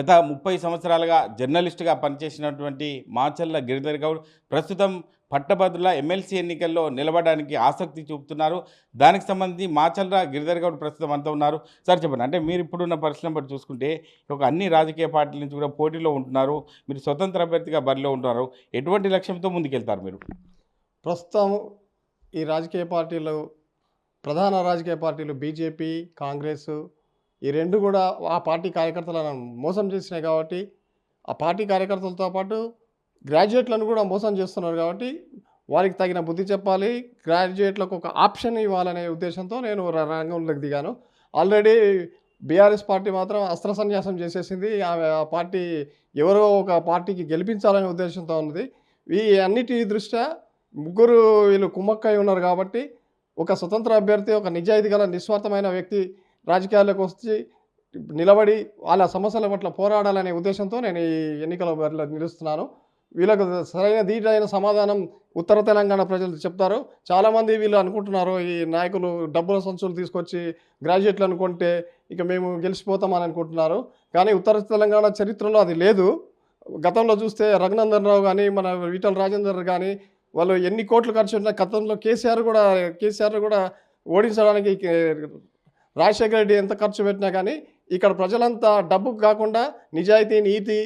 గత ముప్పై సంవత్సరాలుగా జర్నలిస్టుగా పనిచేసినటువంటి మాచల్ల గిరిధర్ గౌడ్ ప్రస్తుతం పట్టభద్రుల ఎమ్మెల్సీ ఎన్నికల్లో నిలబడడానికి ఆసక్తి చూపుతున్నారు. దానికి సంబంధించి మాచల్ల గిరిధర్ గౌడ్ ప్రస్తుతం అంతా ఉన్నారు. సార్ చెప్పండి. అంటే మీరు ఇప్పుడున్న పరిస్థితులను బట్టి చూసుకుంటే ఒక అన్ని రాజకీయ పార్టీల నుంచి కూడా పోటీలో ఉంటున్నారు. మీరు స్వతంత్ర అభ్యర్థిగా బరిలో ఉంటున్నారు ఎటువంటి లక్ష్యంతో ముందుకెళ్తారు మీరు? ప్రస్తుతం ఈ రాజకీయ పార్టీలు ప్రధాన రాజకీయ పార్టీలు బీజేపీ కాంగ్రెస్ ఈ రెండు కూడా ఆ పార్టీ కార్యకర్తలను మోసం చేసినాయి కాబట్టి ఆ పార్టీ కార్యకర్తలతో పాటు గ్రాడ్యుయేట్లను కూడా మోసం చేస్తున్నారు కాబట్టి వారికి తగిన బుద్ధి చెప్పాలి. గ్రాడ్యుయేట్లకు ఒక ఆప్షన్ ఇవ్వాలనే ఉద్దేశంతో నేను రంగంలోకి దిగాను. ఆల్రెడీ బీఆర్ఎస్ పార్టీ మాత్రం అస్త్ర సన్యాసం చేసేసింది. ఆమె ఆ పార్టీ ఎవరో ఒక పార్టీకి గెలిపించాలనే ఉద్దేశంతో ఉన్నది. ఈ అన్నిటి దృష్ట్యా ముగ్గురు వీళ్ళు కుమ్మక్కై ఉన్నారు కాబట్టి ఒక స్వతంత్ర అభ్యర్థి ఒక నిజాయితీ గల నిస్వార్థమైన వ్యక్తి రాజకీయాల్లోకి వచ్చి నిలబడి వాళ్ళ సమస్యల పట్ల పోరాడాలనే ఉద్దేశంతో నేను ఈ ఎన్నికల బరిలో నిలుస్తున్నాను. వీళ్ళకు సరైన దీటైన సమాధానం ఉత్తర తెలంగాణ ప్రజలు చెప్తారు. చాలామంది వీళ్ళు అనుకుంటున్నారు ఈ నాయకులు డబ్బుల సంచులు తీసుకొచ్చి గ్రాడ్యుయేట్లు అనుకుంటే ఇక మేము గెలిచిపోతామని అనుకుంటున్నారు. కానీ ఉత్తర తెలంగాణ చరిత్రలో అది లేదు. గతంలో చూస్తే రఘునందన్ రావు కానీ మన ఈటల రాజేందర్ కానీ వాళ్ళు ఎన్ని కోట్లు ఖర్చు పెట్టినా గతంలో కేసీఆర్ కూడా కేసీఆర్ కూడా ఓడించడానికి రాజశేఖర రెడ్డి ఎంత ఖర్చు పెట్టినా కానీ ఇక్కడ ప్రజలంతా డబ్బుకు కాకుండా నిజాయితీ నీతి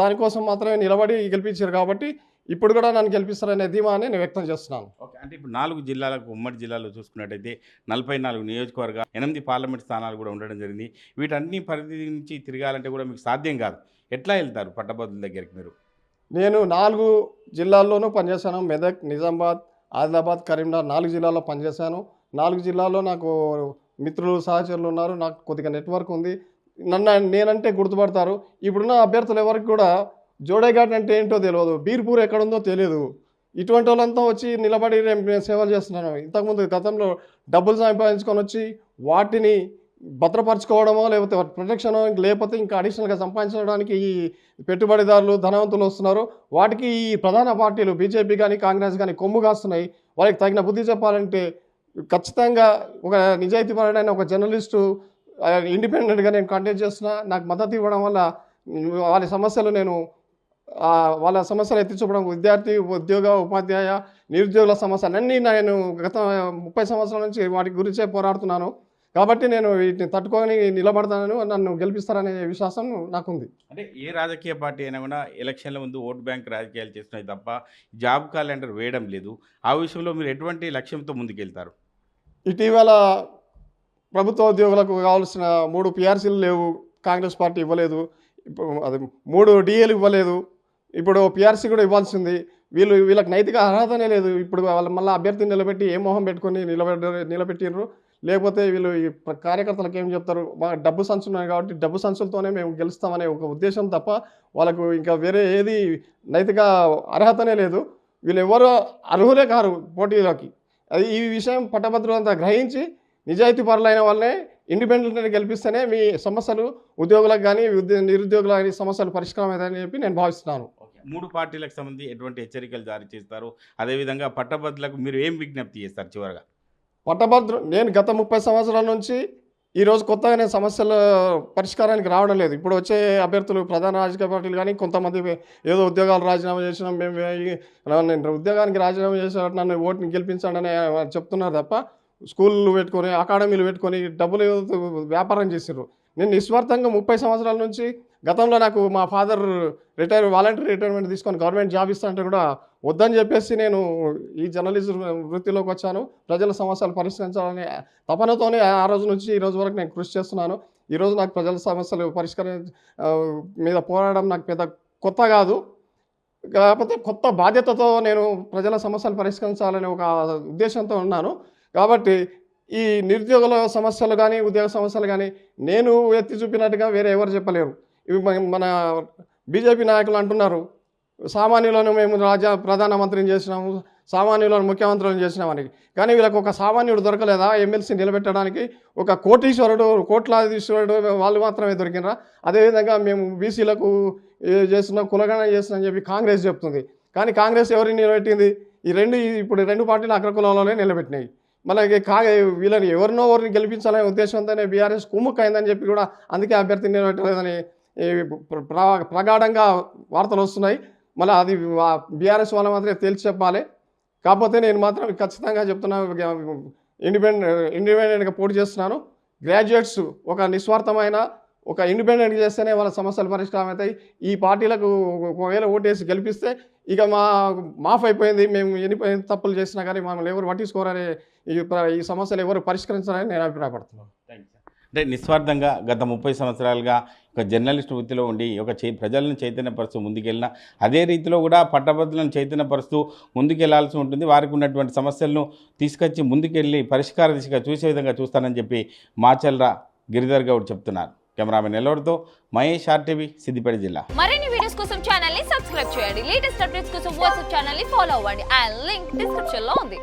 దానికోసం మాత్రమే నిలబడి గెలిపించారు కాబట్టి ఇప్పుడు కూడా నన్ను గెలిపిస్తారనే ధీమాని నేను వ్యక్తం చేస్తున్నాను. ఓకే అంటే ఇప్పుడు నాలుగు జిల్లాలకు ఉమ్మడి జిల్లాలో చూసుకున్నట్టయితే నలభై నాలుగు నియోజకవర్గాలు ఎనిమిది పార్లమెంట్ స్థానాలు కూడా ఉండడం జరిగింది. వీటన్ని పరిధి నుంచి తిరగాలంటే కూడా మీకు సాధ్యం కాదు. ఎట్లా వెళ్తారు పట్టభద్రుల దగ్గరికి మీరు? నేను నాలుగు జిల్లాల్లోనూ పనిచేశాను. మెదక్ నిజామాబాద్ ఆదిలాబాద్ కరీంనగర్ నాలుగు జిల్లాల్లో పనిచేశాను. నాలుగు జిల్లాల్లో నాకు మిత్రులు సహచరులు ఉన్నారు. నాకు కొద్దిగా నెట్వర్క్ ఉంది. నన్ను నేనంటే గుర్తుపడతారు. ఇప్పుడున్న అభ్యర్థులు ఎవరికి కూడా జోడేఘాట్ అంటే ఏంటో తెలియదు బీర్పూర్ ఎక్కడుందో తెలియదు ఇటువంటి వాళ్ళంతా వచ్చి నిలబడి నేను సేవలు చేస్తున్నాను ఇంతకుముందు గతంలో డబ్బులు సంపాదించుకొని వచ్చి వాటిని భద్రపరచుకోవడమో లేకపోతే ప్రొటెక్షన్ లేకపోతే ఇంకా అడిషనల్గా సంపాదించడానికి ఈ పెట్టుబడిదారులు ధనవంతులు వస్తున్నారు. వాటికి ఈ ప్రధాన పార్టీలు బీజేపీ కానీ కాంగ్రెస్ కానీ కొమ్ము కాస్తున్నాయి. వాళ్ళకి తగిన బుద్ధి చెప్పాలంటే ఖచ్చితంగా ఒక నిజాయితీపరుడైన ఒక జర్నలిస్టు ఇండిపెండెంట్గా నేను కంటెక్ట్ చేస్తున్నా నాకు మద్దతు ఇవ్వడం వల్ల వాళ్ళ సమస్యలు నేను వాళ్ళ సమస్యలు ఎత్తి చూపడం విద్యార్థి ఉద్యోగ ఉపాధ్యాయ నిరుద్యోగుల సమస్యలన్నీ నేను గత ముప్పై సంవత్సరాల నుంచి వాటి గురించే పోరాడుతున్నాను. కాబట్టి నేను వీటిని తట్టుకొని నిలబడతానని నన్ను గెలిపిస్తారనే విశ్వాసం నాకుంది. అంటే ఏ రాజకీయ పార్టీ అయినా కూడా ఎలక్షన్ల ముందు ఓట్ బ్యాంక్ రాజకీయాలు చేస్తున్నాయి తప్ప జాబ్ క్యాలెండర్ వేయడం లేదు. ఆ విషయంలో మీరు ఎటువంటి లక్ష్యంతో ముందుకెళ్తారు? ఇటీవల ప్రభుత్వ ఉద్యోగులకు కావాల్సిన మూడు పిఆర్సీలు లేవు. కాంగ్రెస్ పార్టీ ఇవ్వలేదు. ఇప్పుడు అది మూడు డిఏలు ఇవ్వలేదు. ఇప్పుడు పిఆర్సీ కూడా ఇవ్వాల్సింది. వీళ్ళు వీళ్ళకి నైతిక అర్హతనే లేదు. ఇప్పుడు వాళ్ళ మళ్ళీ అభ్యర్థిని నిలబెట్టి ఏ మొహం పెట్టుకొని నిలబెట్ట నిలబెట్టిర్రు? లేకపోతే వీళ్ళు ఈ కార్యకర్తలకు ఏం చెప్తారు? మా డబ్బు సంచులు ఉన్నాయి కాబట్టి డబ్బు సంచులతోనే మేము గెలుస్తామనే ఒక ఉద్దేశం తప్ప వాళ్ళకు ఇంకా వేరే ఏది నైతిక అర్హతనే లేదు. వీళ్ళు ఎవరు అర్హులే కారు పోటీలోకి. అది ఈ విషయం పట్టభద్రులంతా గ్రహించి నిజాయితీ పరులైన వాళ్ళనే ఇండిపెండెంట్ని గెలిపిస్తేనే మీ సమస్యలు ఉద్యోగులకు కానీ నిరుద్యోగులకు కానీ సమస్యలు పరిష్కారం అవుతాయని చెప్పి నేను భావిస్తున్నాను. మూడు పార్టీలకు సంబంధించి ఎటువంటి హెచ్చరికలు జారీ చేస్తారు? అదేవిధంగా పట్టభద్రులకు మీరు ఏం విజ్ఞప్తి చేస్తారు చివరగా? పట్టభద్రు నేను గత ముప్పై సంవత్సరాల నుంచి ఈరోజు కొత్తగా నేను సమస్యల పరిష్కారానికి రావడం లేదు. ఇప్పుడు వచ్చే అభ్యర్థులు ప్రధాన రాజకీయ పార్టీలు కానీ కొంతమంది ఏదో ఉద్యోగాలు రాజీనామా చేసినాం మేము నేను ఉద్యోగానికి రాజీనామా చేసినట్టు నన్ను ఓటుని గెలిపించండి అని చెప్తున్నారు తప్ప స్కూళ్ళు పెట్టుకొని అకాడమీలు పెట్టుకొని డబ్బులు వ్యాపారం చేసారు నేను నిస్వార్థంగా ముప్పై సంవత్సరాల నుంచి గతంలో నాకు మా ఫాదర్ రిటైర్ వాలంటీర్ రిటైర్మెంట్ తీసుకొని గవర్నమెంట్ జాబ్ ఇస్తానంటే కూడా వద్దని చెప్పేసి నేను ఈ జర్నలిజం వృత్తిలోకి వచ్చాను. ప్రజల సమస్యలు పరిష్కరించాలని తపనతోనే ఆ రోజు నుంచి ఈ రోజు వరకు నేను కృషి చేస్తున్నాను. ఈరోజు నాకు ప్రజల సమస్యలు పరిష్కర మీద పోరాడడం నాకు పెద్ద కొత్త కాదు. కాకపోతే కొత్త బాధ్యతతో నేను ప్రజల సమస్యలు పరిష్కరించాలనే ఒక ఉద్దేశంతో ఉన్నాను. కాబట్టి ఈ నిరుద్యోగుల సమస్యలు కానీ ఉద్యోగ సమస్యలు కానీ నేను ఎత్తి చూపినట్టుగా వేరే ఎవరు చెప్పలేరు. ఇవి మన- బీజేపీ నాయకులు అంటున్నారు. సామాన్యులను మేము రాజా ప్రధానమంత్రిని చేసినాము సామాన్యులను ముఖ్యమంత్రులను చేసినామని. కానీ వీళ్ళకి ఒక సామాన్యుడు దొరకలేదా ఎమ్మెల్సీ నిలబెట్టడానికి? ఒక కోటీశ్వరుడు కోట్లాధీశ్వరుడు వాళ్ళు మాత్రమే దొరికినరా అదేవిధంగా మేము బీసీలకు చేస్తున్నాం కులగణ చేస్తున్నాం అని చెప్పి కాంగ్రెస్ చెప్తుంది. కానీ కాంగ్రెస్ ఎవరిని నిలబెట్టింది? ఈ రెండు ఇప్పుడు రెండు పార్టీలు అగ్రకులంలోనే నిలబెట్టినాయి. మళ్ళీ కా వీళ్ళని ఎవరినో ఎవరిని గెలిపించాలనే ఉద్దేశంతోనే బీఆర్ఎస్ కుమ్ముక్ అయిందని చెప్పి కూడా అందుకే అభ్యర్థిని నిలబెట్టలేదని ప్రగాఢంగా వార్తలు వస్తున్నాయి. మళ్ళీ అది బీఆర్ఎస్ వాళ్ళు మాత్రమే తేల్చి చెప్పాలి. కాకపోతే నేను మాత్రం ఖచ్చితంగా చెప్తున్నాను ఇండిపెండెంట్ ఇండిపెండెంట్గా పోటీ చేస్తున్నాను. గ్రాడ్యుయేట్స్ ఒక నిస్వార్థమైన ఒక ఇండిపెండెంట్ చేస్తేనే వాళ్ళ సమస్యలు పరిష్కారం అవుతాయి. ఈ పార్టీలకు ఒకవేళ ఓటేసి గెలిపిస్తే ఇక మా మాఫ్ అయిపోయింది. మేము ఎన్ని తప్పులు చేసినా కానీ మమ్మల్ని ఎవరు పట్టించుకోరని ఈ ప్ర- ఈ సమస్యలు ఎవరు పరిష్కరించాలని నేను అభిప్రాయపడుతున్నాను. అంటే నిస్వార్థంగా గత ముప్పై సంవత్సరాలుగా ఒక జర్నలిస్ట్ వృత్తిలో ఉండి ఒక చే ప్రజలను చైతన్యపరుస్తూ ముందుకెళ్ళిన అదే రీతిలో కూడా పట్టభద్రులను చైతన్యపరుస్తూ ముందుకెళ్ళాల్సి ఉంటుంది. వారికి ఉన్నటువంటి సమస్యలను తీసుకొచ్చి ముందుకెళ్ళి పరిష్కార దిశగా చూసే విధంగా చూస్తానని చెప్పి మాచల్రా గిరిధర్ గౌడ్ చెప్తున్నారు. కెమెరామెన్ ఎల్లవరితో మహేష్ ఆర్టీవీ సిద్దిపేట జిల్లా. మరిన్ని వీడియోస్ కోసం ఛానల్ని సబ్స్క్రైబ్ చేయండి. లేటెస్ట్ అప్డేట్స్ కోసం వాట్సాప్ ఛానల్ని ఫాలో అవ్వండి. అండ్ లింక్ డిస్క్రిప్షన్లో ఉంది.